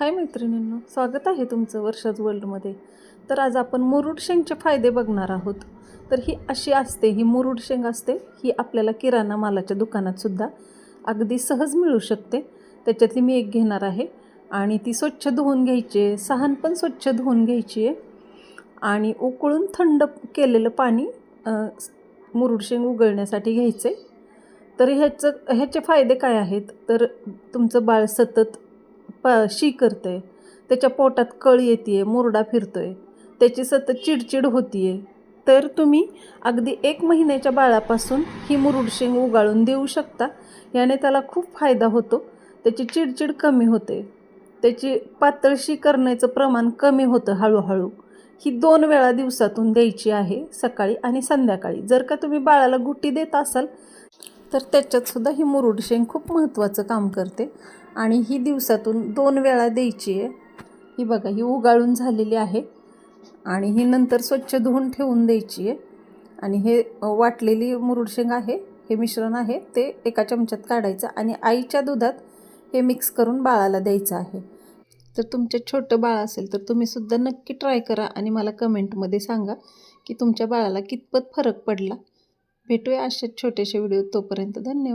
हाय मैत्रिणींनो स्वागत आहे तुमचं वर्षाज वर्ल्डमध्ये तर आज आपण मुरुड शेंगचे फायदे बघणार आहोत. तर ही अशी असते ही मुरुड शेंग असते ही आपल्याला किराणा मालाच्या दुकानातसुद्धा अगदी सहज मिळू शकते. त्याच्यातली मी एक घेणार आहे आणि ती स्वच्छ धुवून घ्यायची आहे सहान पण स्वच्छ धुवून घ्यायची आहे. आणि उकळून थंड केलेलं पाणी मुरुड शेंग उगळण्यासाठी घ्यायचे तर ह्याचं ह्याचे फायदे काय आहेत? तर तुमचं बाळ सतत प शी करतं आहे त्याच्या पोटात कळ येते आहे मुरडा फिरतो आहे त्याची सतत चिडचिड होती आहे तर तुम्ही अगदी एक महिन्याच्या बाळापासून ही मुरुड शेंग उगाळून देऊ शकता. याने त्याला खूप फायदा होतो. त्याची चिडचिड कमी होते. त्याची पातळशी करण्याचं प्रमाण कमी होतं हळूहळू. ही दोन वेळा दिवसातून द्यायची आहे सकाळी आणि संध्याकाळी. जर का तुम्ही बाळाला गुट्टी देत असाल तर त्याच्यातसुद्धा ही मुरुड शेंग खूप महत्त्वाचं काम करते. आणि ही दिवसातून दोन वेळा द्यायची आहे. ही बघा ही उगाळून झालेली आहे. आणि ही नंतर स्वच्छ धुवून ठेवून द्यायची आहे. आणि हे वाटलेली मुरुडशेंग आहे हे मिश्रण आहे ते एका चमच्यात काढायचं आणि आईच्या दुधात हे मिक्स करून बाळाला द्यायचं आहे. तर तुमच्या छोटं बाळ असेल तर तुम्हीसुद्धा नक्की ट्राय करा आणि मला कमेंटमध्ये सांगा की तुमच्या बाळाला कितपत फरक पडला. भेटूया अशाच छोट्याशा व्हिडिओ तोपर्यंत. धन्यवाद.